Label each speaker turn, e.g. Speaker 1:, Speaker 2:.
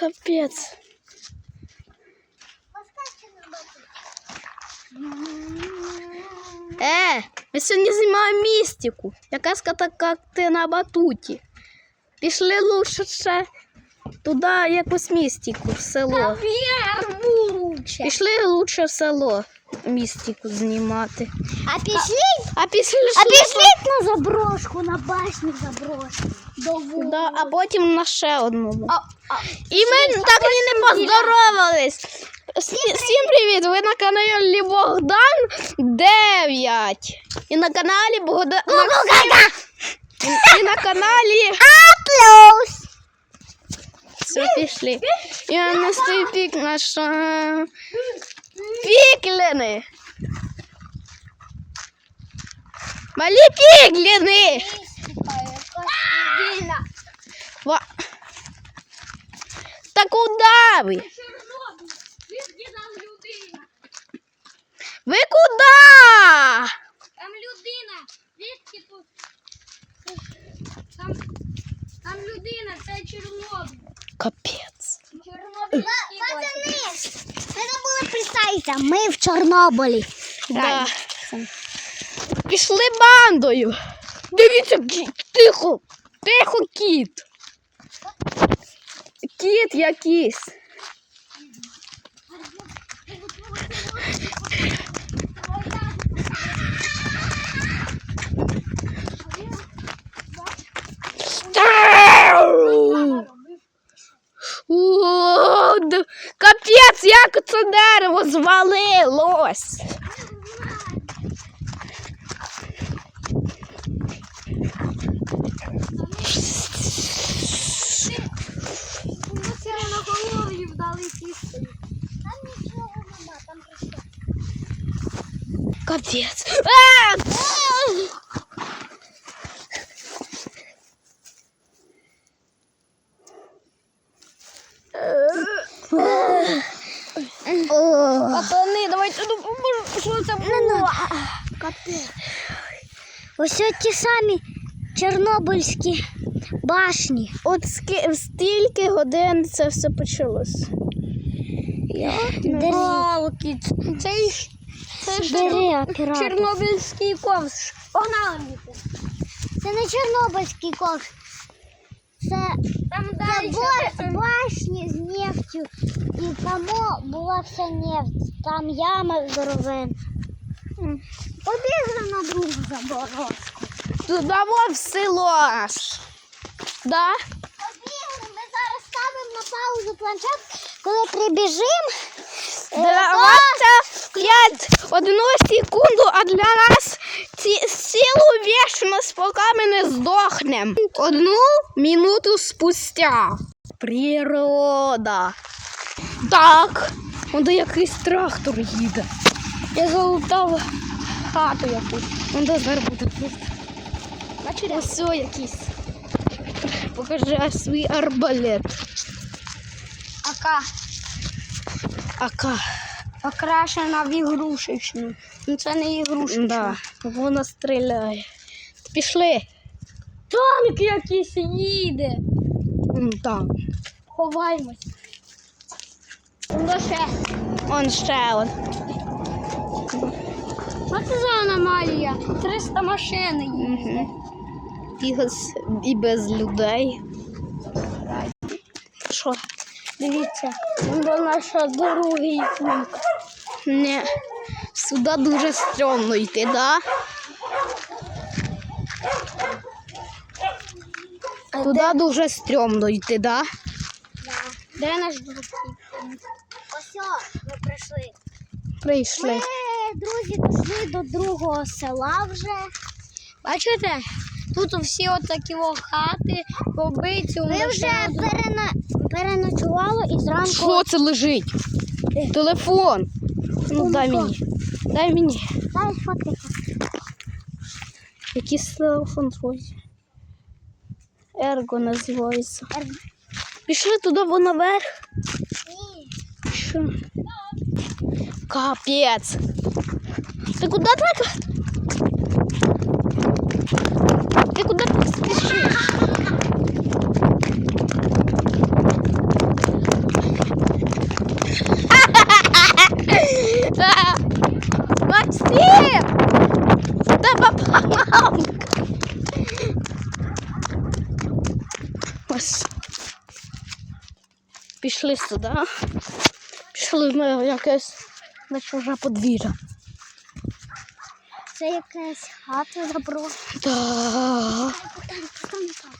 Speaker 1: капець. Е, ми сьогодні знімаємо містику. Якась така ти на батуті. Пішли лучше ще туди якусь містику, в село. Пішли лучше в село містику знімати.
Speaker 2: А пішли,
Speaker 1: А після
Speaker 2: а пішли на заброшку, на башню заброшку. До вулиці.
Speaker 1: Да, а потім на ще одну.
Speaker 2: А, а,
Speaker 1: І ми так і не поздоровались. Всім привіт! Ви на каналі Богдан 9. І на каналі Богдан. І на каналі
Speaker 2: Аплюс.
Speaker 1: все пішли. І на свій пік наш а, піклини. Малі піклини. Ва... Та куди ви? Ви куди?
Speaker 2: Там людина, звідки тут? Там, там людина, це Чорнобиль.
Speaker 1: Капець.
Speaker 2: Пацани, ви забули представитися, ми в Чорнобилі.
Speaker 1: Да. Пішли бандою. Дивіться, тихо, тихо, кіт. Кіт якийсь.
Speaker 2: Нема, там просто.
Speaker 1: Капець. А! Пацани, давайте допоможемо, що це було.
Speaker 2: Капець. Ось ті самі Чорнобильські башні.
Speaker 1: От ски- стільки годин це все почалось. Палки, це ж це. Чорнобильський ковш. Погнали
Speaker 2: Це не Чорнобильський ковш. Це,
Speaker 1: Там
Speaker 2: це бо- башні з нефтю. І там була вся нефть. Там яма здоровенна. Побігли на другу заборозку.
Speaker 1: Туди в село аж. Да?
Speaker 2: Побігли, ми зараз ставимо на паузу планшет, коли прибіжимо.
Speaker 1: Давайте 5 одну секунду, а для нас ці, цілу вічність, поки ми не здохнемо. Одну минуту спустя. Природа. Так. Вон якийсь трактор їде. Я залутав хату якусь. Вон зараз буде тут. Все якийсь. Покажи свій арбалет.
Speaker 2: Ака
Speaker 1: Ака.
Speaker 2: Покрашена в ігрушечну. Ну це не ігрушечна.
Speaker 1: Да, вона стріляє. Пішли.
Speaker 2: Танк якийсь їде.
Speaker 1: М, Там.
Speaker 2: Ховаємось. Ну ще.
Speaker 1: Он ще он.
Speaker 2: Що це за аномалія? 300 машин їде.
Speaker 1: І, і без людей. Що?
Speaker 2: Дивіться, до наша другий пункт.
Speaker 1: Не. Сюди дуже стрьомно йти, да? Туди дуже стрьомно йти, да?
Speaker 2: Де наш другий пункт? Ось, ми прийшли.
Speaker 1: Прийшли.
Speaker 2: Ми, друзі, дійшли до другого села вже. Бачите? Тут всі отакі хати, побиті. Ми вже перена... переночували і зранку.
Speaker 1: Що це лежить? Телефон. Ну, дай мені. Дай мені.
Speaker 2: Дай фотки.
Speaker 1: Який телефон твій? Ерго називається. Пішли туди вон наверх.
Speaker 2: Ні.
Speaker 1: Що? Капець. Ти куди так? Ти куди так спішиш? Ось. Пішли сюди. Пішли в в якесь на чуже подвір'я.
Speaker 2: Це якась хата заброшена.
Speaker 1: Так.
Speaker 2: Там, там, там.